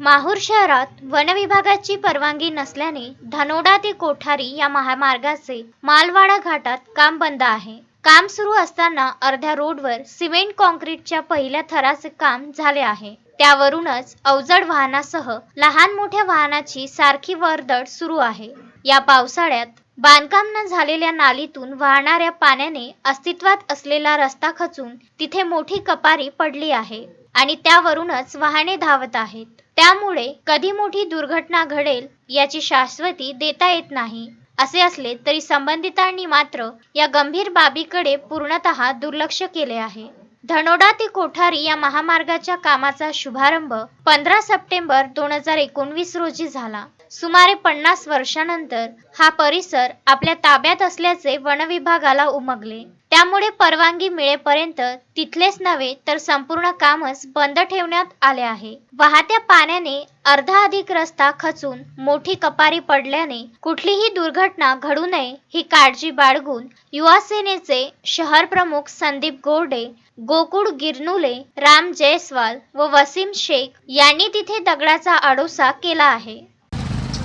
माहूर शहरात वनविभागाची परवानगी नसल्याने धनोडा ते कोठारी या महामार्गाचे मालवाडा घाटात काम बंद आहे. काम सुरू असताना अर्ध्या रोडवर सिमेंट कॉन्क्रीटच्या पहिल्या थराचे काम झाले आहे. त्यावरूनच अवजड वाहनासह लहान मोठ्या वाहनाची सारखी वर्दळ सुरू आहे. या पावसाळ्यात बांधकाम न झालेल्या नालीतून वाहणाऱ्या पाण्याने अस्तित्वात असलेला रस्ता खचून तिथे मोठी कपारी पडली आहे. आणि त्यावरूनच वाहने धावत आहेत. त्यामुळे कधी मोठी दुर्घटना घडेल याची शाश्वती देता येत नाही. असे असले तरी संबंधितांनी मात्र या गंभीर बाबीकडे पूर्णतः दुर्लक्ष केले आहे. धनोडा ते कोठारी या महामार्गाच्या कामाचा शुभारंभ पंधरा सप्टेंबर दोन हजार एकोणवीस रोजी झाला. सुमारे पन्नास वर्षानंतर हा परिसर आपल्या ताब्यात असल्याचे वनविभागाला उमगले. त्यामुळे परवानगी मिळेपर्यंत तिथलेच नव्हे तर संपूर्ण कामच बंद ठेवण्यात आले आहे. वाहत्या पाण्याने अर्धा अधिक रस्ता खचून मोठी कपारी पडल्याने कुठलीही दुर्घटना घडू नये ही काळजी बाळगून युवा सेनेचे शहर प्रमुख संदीप गोर्डे गोकुळ गिरनुले राम जयस्वाल व वसीम शेख यांनी तिथे दगडाचा आडोसा केला आहे.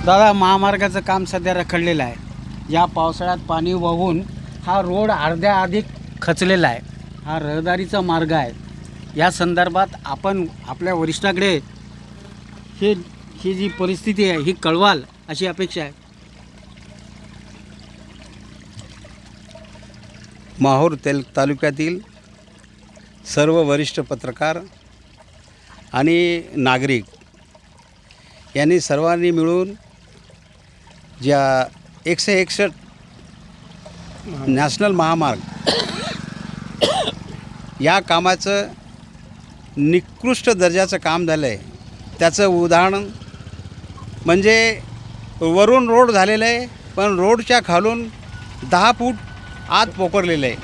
दादा महामार्गाचं काम सध्या रखडलेलं आहे. या पावसाळ्यात पाणी वाहून हा रोड अर्ध्या अधिक खचलेला आहे. हा रहदारीचा मार्ग आहे. या संदर्भात आपण आपल्या वरिष्ठाकडे हे ही जी परिस्थिती आहे ही कळवाल अशी अपेक्षा आहे. माहूर तेल तालुक्यातील सर्व वरिष्ठ पत्रकार आणि नागरिक यांनी सर्वांनी मिळून ज्या एकशे एकसष्ट नॅशनल महामार्ग या कामाचं निकृष्ट दर्जाचं काम झालं आहे त्याचं उदाहरण म्हणजे वरून रोड झालेलं आहे पण रोडच्या खालून दहा फूट आत पोखरलेलं आहे.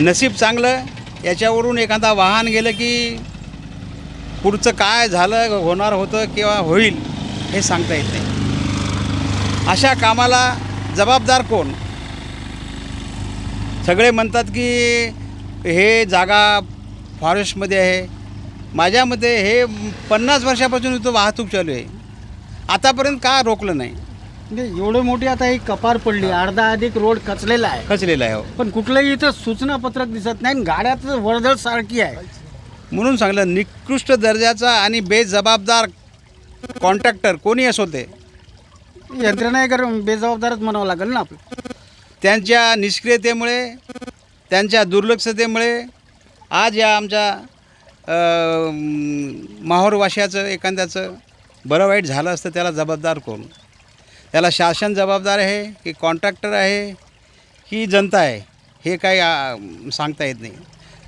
नशीब चांगलं याच्यावरून एखादा वाहन गेलं की पुढचं काय झालं होणार होतं किंवा होईल हे सांगता येत नाही. अशा कामाला जबाबदार कोण? सगळे म्हणतात की हे जागा फॉरेस्टमध्ये आहे. माझ्या मते हे पन्नास वर्षापासून इथं वाहतूक चालू आहे. आतापर्यंत का रोखलं नाही? म्हणजे एवढी मोठी आता ही कपार पडली. अर्धा अधिक रोड खचलेला आहे. खचलेलं आहे हो. पण कुठलंही इथं सूचनापत्रक दिसत नाही आणि गाड्याचं वर्दळ सारखी आहे. म्हणून सांगलं निकृष्ट दर्जाचा आणि बेजबाबदार कॉन्ट्रॅक्टर कोणी असो ते. यंत्रणा कर बेजबाबदारच म्हणावं लागेल ना आपलं. त्यांच्या निष्क्रियतेमुळे त्यांच्या दुर्लक्षतेमुळे आज या आमच्या अ, एखाद्याचं बरं वाईट झालं असतं त्याला जबाबदार कोण? त्याला शासन जबाबदार आहे की कॉन्ट्रॅक्टर आहे? की जनता आहे. हे काही आ, सांगता येत नाही.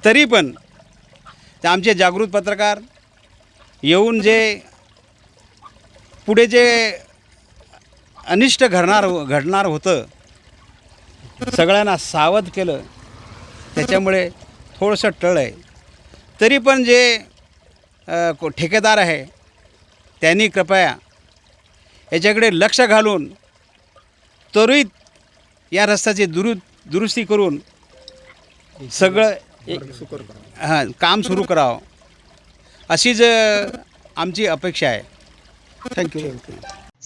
तरी पण ते आमचे जागृत पत्रकार येऊन जे पुढे जे अनिष्ट घडणार हो- घडणार होतं. सगळ्यांना सावध केलं. त्याच्यामुळे थोडंसं टळ आहे. तरी पण जे को- ठेकेदार आहे त्यांनी कृपया याच्याकडे लक्ष घालून त्वरित या रस्त्याची दुरु दुरुस्ती करून सगळं हां काम सुरू करावं. अशीच आमची अपेक्षा आहे. Thank you.